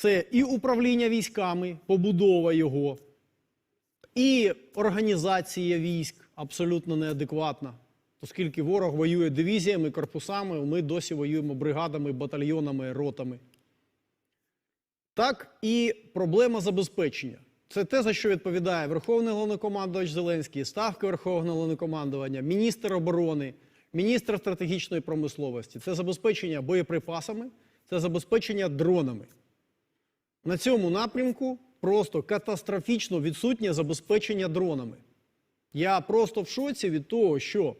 Це і управління військами, побудова його, і організація військ абсолютно неадекватна. Оскільки ворог воює дивізіями, корпусами, ми досі воюємо бригадами, батальйонами, ротами. Так і проблема забезпечення. Це те, за що відповідає Верховний головнокомандувач Зеленський, Ставка Верховного головнокомандування, міністр оборони, міністр стратегічної промисловості. Це забезпечення боєприпасами, це забезпечення дронами. На цьому напрямку просто катастрофічно відсутнє забезпечення дронами. Я просто в шоці від того, що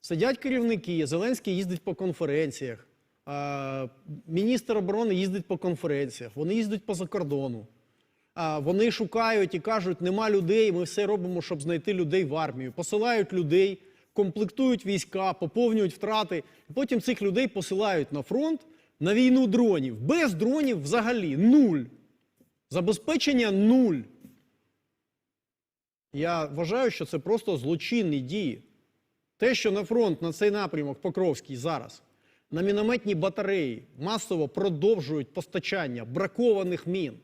сидять керівники, Зеленський їздить по конференціях, міністр оборони їздить по конференціях, вони їздять по закордону. Вони шукають і кажуть, нема людей, ми все робимо, щоб знайти людей в армію. Посилають людей, комплектують війська, поповнюють втрати. Потім цих людей посилають на фронт на війну дронів. Без дронів взагалі нуль. Забезпечення нуль. Я вважаю, що це просто злочинні дії. Те, що на фронт на цей напрямок Покровський зараз на мінометні батареї масово продовжують постачання бракованих мін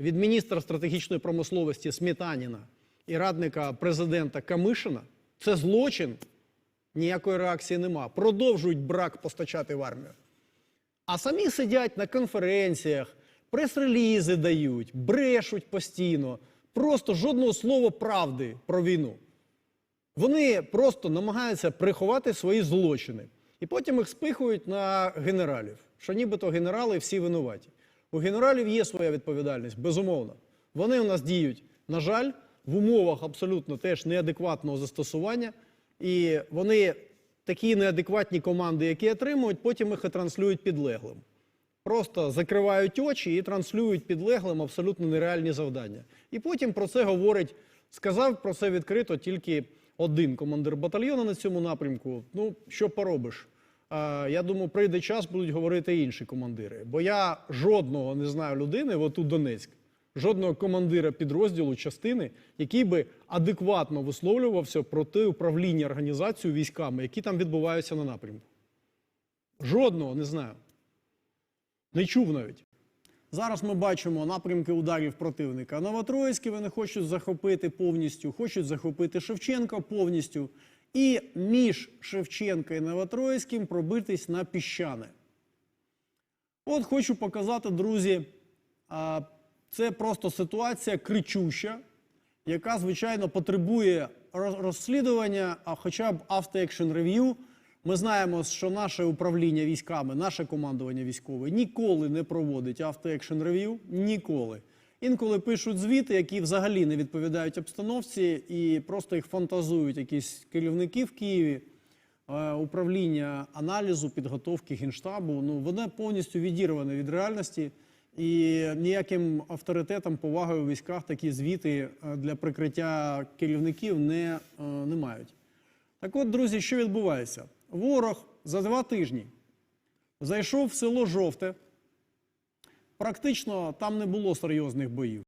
від міністра стратегічної промисловості Сметаніна і радника президента Камишина, це злочин. Ніякої реакції нема. Продовжують брак постачати в армію. А самі сидять на конференціях, прес-релізи дають, брешуть постійно, просто жодного слова правди про війну. Вони просто намагаються приховати свої злочини. І потім їх спихують на генералів, що нібито генерали всі винуваті. У генералів є своя відповідальність, безумовно. Вони у нас діють, на жаль, в умовах абсолютно теж неадекватного застосування. І вони такі неадекватні команди, які отримують, потім їх і транслюють підлеглим. Просто закривають очі і транслюють підлеглим абсолютно нереальні завдання. І потім про це говорить, сказав про це відкрито тільки один командир батальйону на цьому напрямку. Ну, що поробиш? Я думаю, прийде час, будуть говорити інші командири. Бо я жодного не знаю людини, от у Донецьк, жодного командира підрозділу частини, який би адекватно висловлювався про те управління організацією військами, які там відбуваються на напрямку. Жодного не знаю. Не чув навіть. Зараз ми бачимо напрямки ударів противника. Новотроїцьке вони хочуть захопити повністю, хочуть захопити Шевченка повністю. І між Шевченка і Новотроїцьким пробитись на піщане. От хочу показати, друзі, це просто ситуація кричуща, яка, звичайно, потребує розслідування, а хоча б автоекшн рев'ю. Ми знаємо, що наше управління військами, наше командування військове ніколи не проводить автоекшн рев'ю. Ніколи. Інколи пишуть звіти, які взагалі не відповідають обстановці, і просто їх фантазують якісь керівники в Києві, е, управління аналізу, підготовки генштабу. Ну, воно повністю відірване від реальності. І ніяким авторитетом, повагою у військах такі звіти е, для прикриття керівників не, е, не мають. Так от, друзі, що відбувається? Ворог за два тижні зайшов в село Жовте. Практично там не було серйозних боїв.